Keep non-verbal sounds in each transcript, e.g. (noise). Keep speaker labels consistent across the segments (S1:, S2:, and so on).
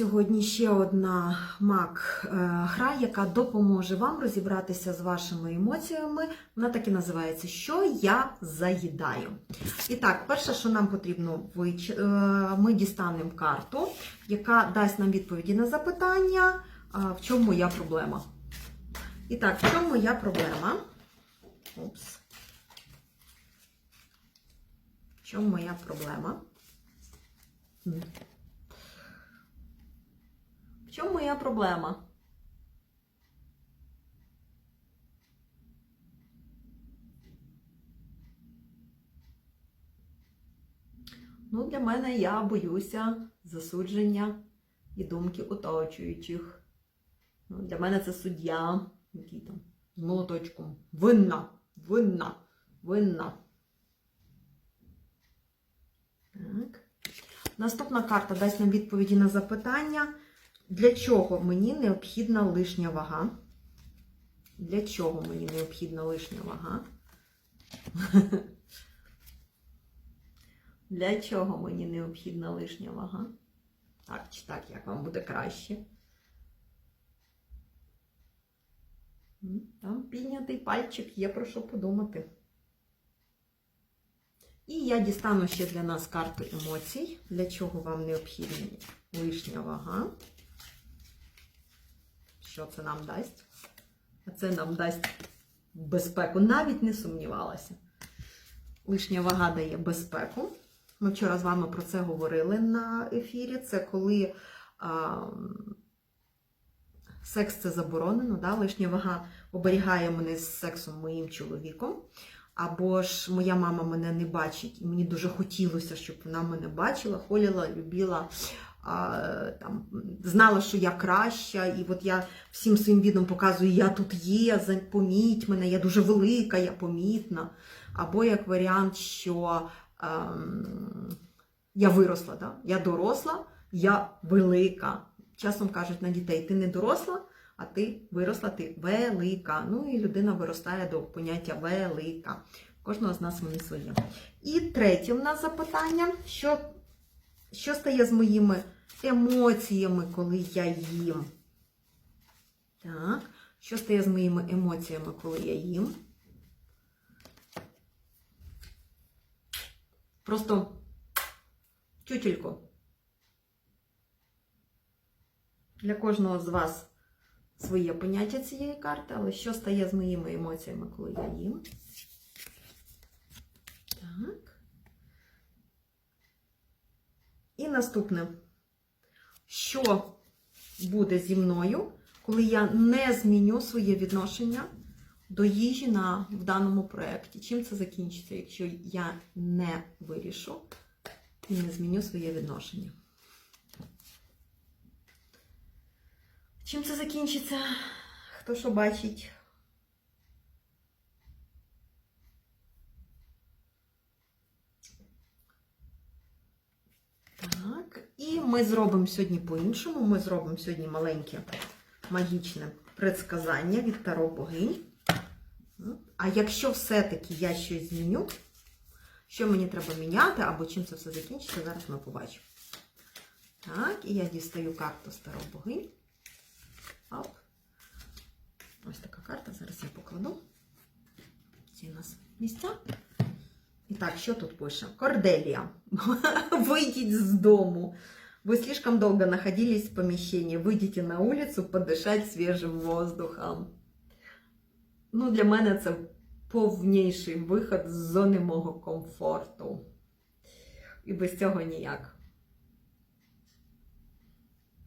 S1: сьогодні ще одна мак е, яка допоможе вам розібратися з вашими емоціями. Вона так і називається Що я заїдаю. І так, перше, що нам потрібно е, ми дістанемо карту, яка дасть нам відповіді на запитання, в чому моя проблема. І так, в чому моя проблема? Упс. В чому моя проблема? В чому моя проблема? Ну, для мене я боюся засудження і думки оточуючих. Ну, для мене це суддя, який там з молоточком. Винна, винна, винна. Так. Наступна карта дасть нам відповіді на запитання. Для чого мені необхідна лишня вага? Для чого мені необхідна лишня вага? (laughs) Для чого мені необхідна лишня вага? Так чи так, як вам буде краще? Там піднятий пальчик, є про що подумати. І я дістану ще для нас карту емоцій. Для чого вам необхідна лишня вага? Що це нам дасть? А це нам дасть безпеку. Навіть не сумнівалася. Лишня вага дає безпеку. Ми вчора з вами про це говорили на ефірі. Це коли а, секс це заборонено, да? лишня вага оберігає мене з сексом моїм чоловіком. Або ж моя мама мене не бачить, і мені дуже хотілося, щоб вона мене бачила, холіла, любила, а, там, знала, що я краща, і от я всім своїм відом показую, я тут є, поміть мене, я дуже велика, я помітна. Або як варіант, що ем, я виросла, да? я доросла, я велика. Часом кажуть на дітей, ти не доросла, а ти виросла, ти велика. Ну і людина виростає до поняття велика. Кожного з нас вони своє. І третє в нас запитання: що, що стає з моїми емоціями, коли я їм? Так, що стає з моїми емоціями, коли я їм? Просто тютельку. Для кожного з вас своє поняття цієї карти, але що стає з моїми емоціями, коли я їм? Так. І наступне. Що буде зі мною, коли я не зміню своє відношення до їжі на, в даному проєкті? Чим це закінчиться, якщо я не вирішу і не зміню своє відношення? Чим це закінчиться? Хто що бачить? Так, і ми зробимо сьогодні по-іншому. Ми зробимо сьогодні маленьке магічне предсказання від Таро богинь. А якщо все-таки я щось зміню, що мені треба міняти, або чим це все закінчиться, зараз ми побачимо. Так, і я дістаю карту Старо богинь. Оп. Ось така карта. Зараз я покладу. Ці у нас місця. І так, що тут пише? Корделія. (laughs) Выйдите з дому. Вы слишком долго находились в помещении. Выйдите на улицу подышать свежим воздухом. Ну, для мене це повніший виход з зони мого комфорту. І без цього ніяк.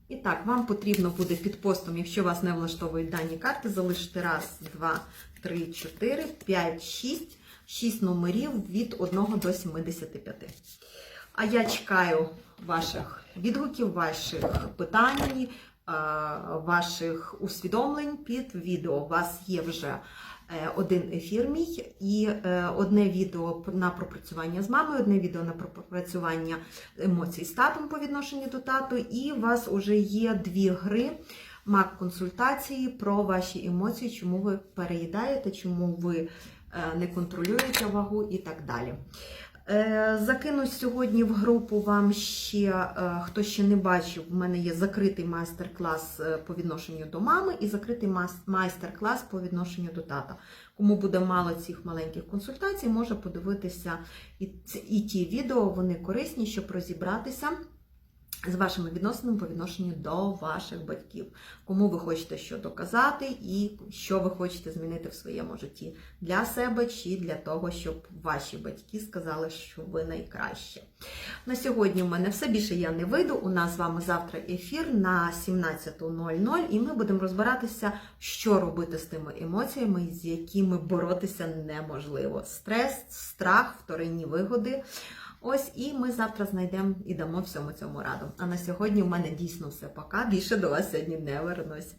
S1: І так, вам потрібно буде під постом, якщо вас не влаштовують дані карти, залишити раз, два, три, чотири, п'ять, шість, шість номерів від 1 до 75. А я чекаю ваших відгуків, ваших питань, ваших усвідомлень під відео. У вас є вже е, один ефір мій і е, одне відео на пропрацювання з мамою, одне відео на пропрацювання емоцій з татом по відношенню до тату, і у вас вже є дві гри. Мак-консультації про ваші емоції, чому ви переїдаєте, чому ви е, не контролюєте вагу і так далі. Е, Закину сьогодні в групу вам ще, е, хто ще не бачив, в мене є закритий майстер-клас е, по відношенню до мами і закритий майстер-клас по відношенню до тата. Кому буде мало цих маленьких консультацій, може подивитися і ті відео, вони корисні, щоб розібратися з вашими відносинами по відношенню до ваших батьків. Кому ви хочете що доказати і що ви хочете змінити в своєму житті для себе чи для того, щоб ваші батьки сказали, що ви найкраще. На сьогодні в мене все більше я не вийду. У нас з вами завтра ефір на 17.00, і ми будемо розбиратися, що робити з тими емоціями, з якими боротися неможливо. Стрес, страх, вторинні вигоди. Ось і ми завтра знайдемо і дамо всьому цьому раду. А на сьогодні в мене дійсно все пока. Більше до вас сьогодні не вернусь.